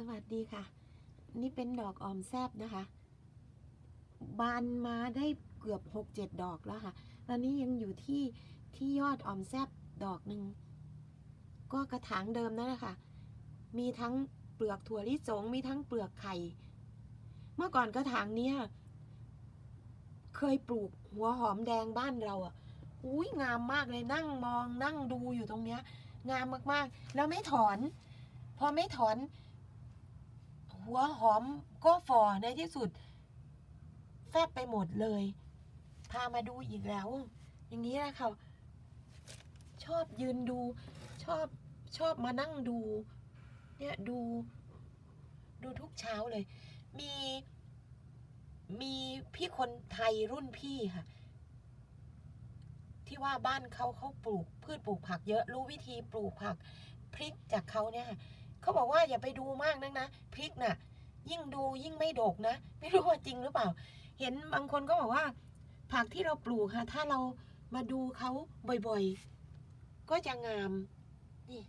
สวัสดีค่ะ นี่เป็นดอกออมแซบนะคะ บานมาได้เกือบหกเจ็ดดอกแล้วค่ะตอนนี้ยังอยู่ที่ที่ยอดออมแซบดอกหนึ่งก็กระถางเดิมนั่นแหละค่ะ มีทั้งเปลือกถั่วลิสงมีทั้งเปลือกไข่ เมื่อก่อนกระถางเนี้ยเคยปลูกหัวหอมแดงบ้านเราอะ อุ้ยงามมากเลยนั่งมองนั่งดูอยู่ตรงเนี้ย งามมากๆ แล้วไม่ถอน พอไม่ถอน หัวหอมก็ฝ่อในที่สุด แฟบไปหมดเลย พามาดูอีกแล้ว อย่างนี้นะค่ะชอบยืนดูชอบชอบมานั่งดู เนี่ยดู ดูทุกเช้าเลย มีมีพี่คนไทยรุ่นพี่ค่ะ ที่ว่าบ้านเขาเขาปลูกพืชปลูกผักเยอะรู้วิธีปลูกผักพริกจากเขาเนี่ย เขาบอกว่าอย่าไปดูมากนักนะพริกน่ะ ยิ่งดูยิ่งไม่โดกนะ ไม่รู้ว่าจริงหรือเปล่า เห็นบางคนก็บอกว่า ผักที่เราปลูกค่ะ ถ้าเรามาดูเขาบ่อยๆ ก็จะงาม นี่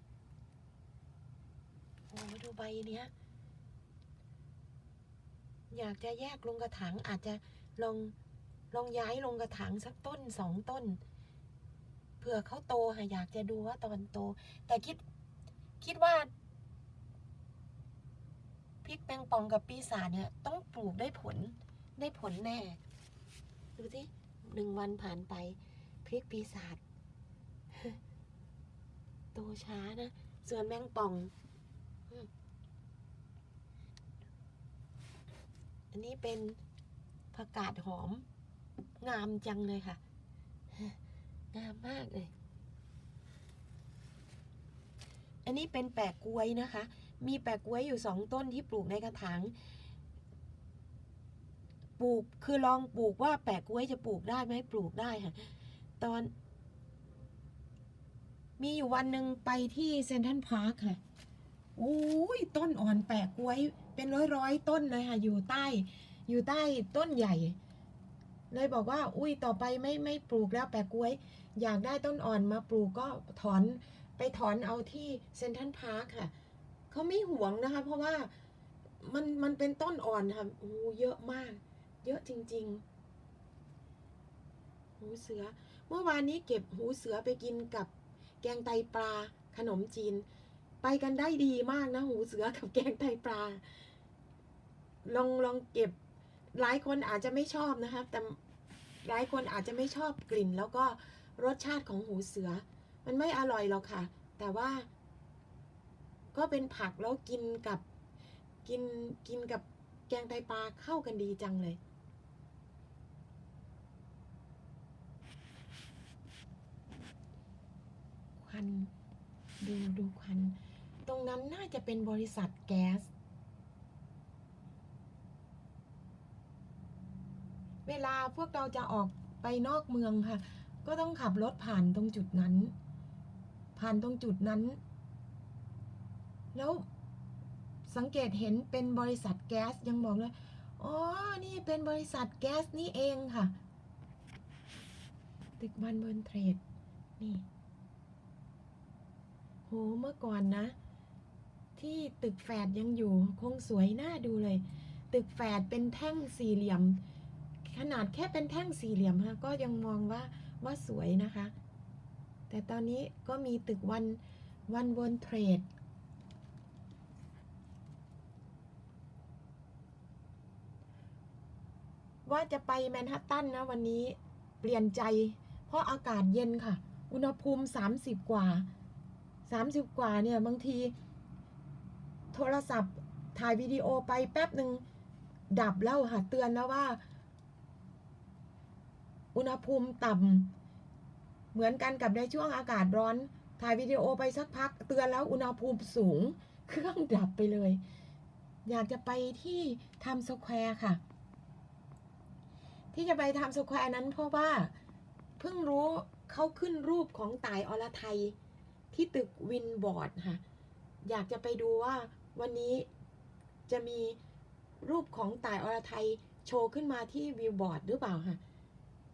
โอ้ดูใบเนี้ย อยากจะแยกลงกระถางอาจจะลองลองย้ายลงกระถางสักต้นสองต้นเผื่อเขาโตค่ะอยากจะดูว่าตอนโต แต่คิดคิดว่า พริกแมงปองกับปีศาจเนี่ยต้องปลูกได้ผลได้ผลแน่ ดูสิหนึ่งวันผ่านไป พริกปีศาจโตช้านะ ส่วนแมงป่อง อันนี้เป็นผักกาดหอม งามจังเลยค่ะ งามมากเลย อันนี้เป็นแปะกล้วยนะคะ มีแปะกล้วยอยู่สองต้นที่ปลูกในกระถางปลูกคือลองปลูกว่าแปะกล้วยจะปลูกได้ไหมปลูกได้ค่ะ ตอน มีอยู่วันหนึ่งไปที่เซนทรัลพาร์คค่ะโอ้ยต้นอ่อนแปะกล้วยเป็นร้อยร้อยต้นเลยค่ะ อยู่ใต้ อยู่ใต้ต้นใหญ่ เลยบอกว่า อุ้ยต่อไปไม่ไม่ปลูกแล้วแปะกล้วย อยากได้ต้นอ่อนมาปลูกก็ถอน ไปถอนเอาที่เซนทรัลพาร์คค่ะเขาไม่หวงนะคะ เพราะว่ามันมันเป็นต้นอ่อนค่ะโอ้เยอะมาก เยอะจริง ๆ หูเสือ เมื่อวานนี้เก็บหูเสือไปกินกับแกงไตปลาขนมจีน ไปกันได้ดีมากนะ หูเสือกับแกงไตปลา ลองลองเก็บ หลายคนอาจจะไม่ชอบนะคะแต่หลายคนอาจจะไม่ชอบกลิ่น แล้วก็รสชาติของหูเสือ มันไม่อร่อยหรอกค่ะ แต่ว่า ก็เป็นผักแล้วกินกับกินกินกับแกงไตปลาเข้ากันดีจังเลย ควันดูดูควัน ตรงนั้นน่าจะเป็นบริษัทแก๊ส เวลาพวกเราจะออกไปนอกเมืองค่ะ ก็ต้องขับรถผ่านตรงจุดนั้น ผ่านตรงจุดนั้น แล้วสังเกตเห็นเป็นบริษัทแก๊สยังบอกเลยอ๋อ นี่เป็นบริษัทแก๊สนี่เองค่ะ ตึกบันเบิร์นเทรด นี่ โห เมื่อก่อนนะ ที่ตึกแฝดยังอยู่ คงสวยน่าดูเลย ตึกแฝดเป็นแท่งสี่เหลี่ยม ขนาดแค่เป็นแท่งสี่เหลี่ยมฮะ ก็ยังมองว่าว่าสวยนะคะ แต่ตอนนี้ก็มีตึกวันวันบนเทรด ว่าจะไปแมนฮัตตันนะวันนี้เปลี่ยนใจ เพราะอากาศเย็นค่ะ อุณหภูมิ 30 กว่า 30 กว่าเนี่ย บางที โทรศัพท์ถ่ายวิดีโอไปแป๊บหนึ่งดับแล้วค่ะ เตือนแล้วว่า อุณหภูมิต่ำ เหมือนกันกับในช่วงอากาศร้อน ถ่ายวิดีโอไปสักพัก เตือนแล้วอุณหภูมิสูง เครื่องดับไปเลย อยากจะไปที่ไทม์สแควร์ค่ะ ที่จะไปไทม์สแควร์นั้นเพราะว่าเพิ่งรู้เขาขึ้นรูปของต่ายอรไทย ที่ตึกวินบอร์ดค่ะ อยากจะไปดูว่าวันนี้จะมีรูปของต่ายอรไทยโชว์ขึ้นมาที่วิวบอร์ดหรือเปล่าค่ะ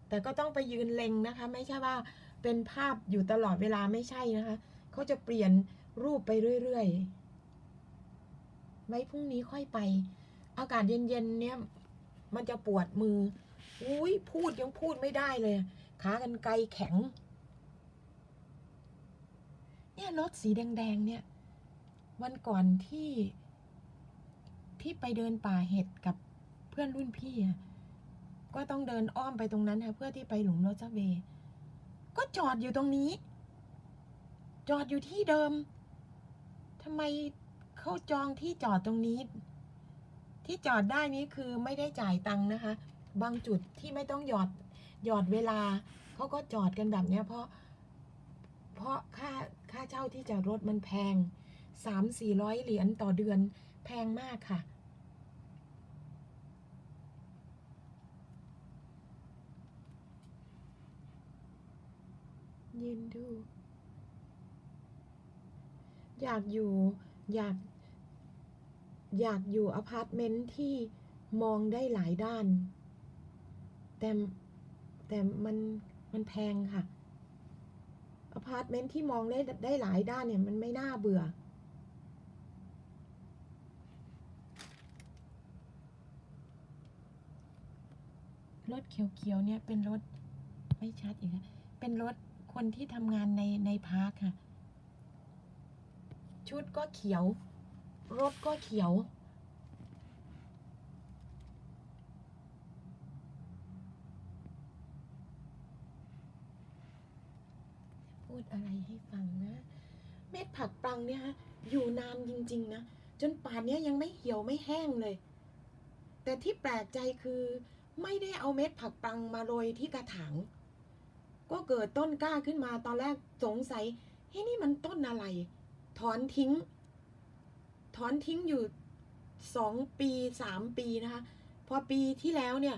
แต่ก็ต้องไปยืนเล็งนะคะ ไม่ใช่ว่า เป็นภาพอยู่ตลอดเวลาไม่ใช่นะคะเขาจะเปลี่ยนรูปไปเรื่อยๆ ไว้พรุ่งนี้ค่อยไป อากาศเย็นๆเนี่ยมันจะปวดมือ อุ้ยพูดยังพูดไม่ได้เลย ขากันไกลแข็ง เนี่ยรถสีแดงๆ เนี่ย วันก่อนที่ ที่ไปเดินป่าเห็ดกับเพื่อนรุ่นพี่อะก็ต้องเดินอ้อมไปตรงนั้นค่ะเพื่อที่ไปหลุมรถซับเวย์ ก็จอดอยู่ตรงนี้ จอดอยู่ที่เดิมทำไมเขาจองที่จอดตรงนี้ ที่จอดได้นี้คือไม่ได้จ่ายตังค์นะคะ บางจุดที่ไม่ต้องหยอดหยอดเวลาเขาก็จอดกันแบบเนี้ยเพราะ เพราะค่าค่าเช่าที่จอดรถมันแพงสามสี่ร้อยเหรียญต่อเดือนแพงมากค่ะ ยืนดู อยากอยู่อยาก อยากอยู่อพาร์ตเมนต์ที่มองได้หลายด้าน แต่แต่มันมันแพงค่ะอพาร์ตเมนต์ที่มองได้ได้หลายด้านเนี่ยมันไม่น่าเบื่อ รถเขียวๆเนี่ยเป็นรถไม่ชัดอีกแล้วเป็นรถ คนที่ทำงานในในพาร์คค่ะ ชุดก็เขียว รถก็เขียว พูดอะไรให้ฟังนะ เม็ดผักปังเนี่ยฮะอยู่นานจริง ๆ นะ จนป่านนี้ยยังไม่เหี่ยวไม่แห้งเลย แต่ที่แปลกใจคือไม่ได้เอาเม็ดผักปังมาโรยที่กระถาง ก็เกิดต้นกล้าขึ้นมาตอนแรกสงสัยเฮ้ยนี่มันต้นอะไร ถอนทิ้ง ถอนทิ้งอยู่สองปีสามปีนะคะ พอปีที่แล้วเนี่ย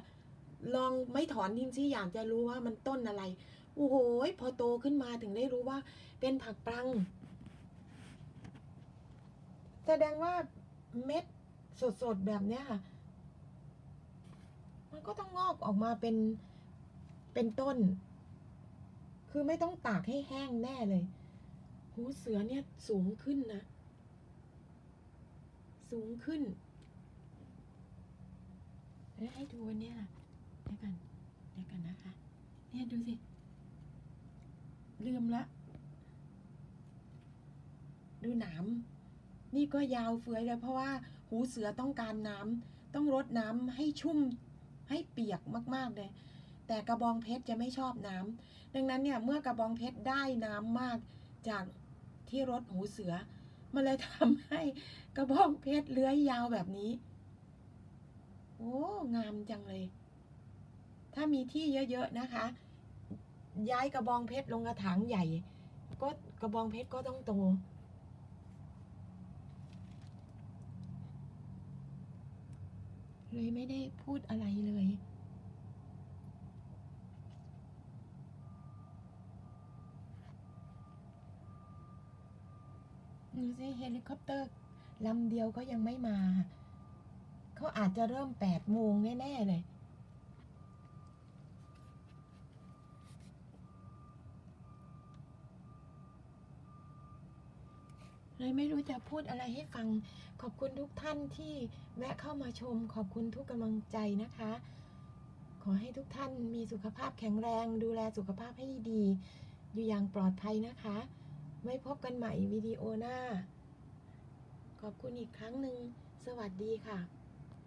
ลองไม่ถอนทิ้งสิอยากจะรู้ว่ามันต้นอะไร โอ้โหพอโตขึ้นมาถึงได้รู้ว่า เป็นผักปรัง แสดงว่าเม็ดสดๆแบบเนี้ยค่ะ มันก็ต้องงอกออกมาเป็นเป็นต้น คือไม่ต้องตากให้แห้งแน่เลย หูเสือเนี่ยสูงขึ้นนะ สูงขึ้นเอ้ยให้ดูอันเนี้ยค่ะเดี๋ยวกันเดี๋ยวกันนะคะ เนี่ยดูสิ ลืมละ ดูหนามนี่ก็ยาวเฟือยเลยเพราะว่าหูเสือต้องการน้ำต้องรดน้ำให้ชุ่มให้เปียกมาก ๆ เลย แต่กระบองเพชรจะไม่ชอบน้ำดังนั้นเนี่ยเมื่อกระบองเพชรได้น้ำมากจากที่รถหูเสือ มันเลยทำให้กระบองเพชรเลื้อยยาวแบบนี้ โอ้งามจังเลย ถ้ามีที่เยอะๆนะคะ ย้ายกระบองเพชรลงกระถางใหญ่ ก็กระบองเพชรก็ต้องโตเลยไม่ได้พูดอะไรเลย ดูสิเฮลิคอปเตอร์ลำเดียวก็ยังไม่มา เขาอาจจะเริ่มแปดโมงแน่ ๆ เลย เลยไม่รู้จะพูดอะไรให้ฟัง ขอบคุณทุกท่านที่แวะเข้ามาชม ขอบคุณทุกกำลังใจนะคะ ขอให้ทุกท่านมีสุขภาพแข็งแรง ดูแลสุขภาพให้ดี อยู่อย่างปลอดภัยนะคะ ไว้พบกันใหม่วิดีโอหน้า ขอบคุณอีกครั้งหนึ่ง สวัสดีค่ะ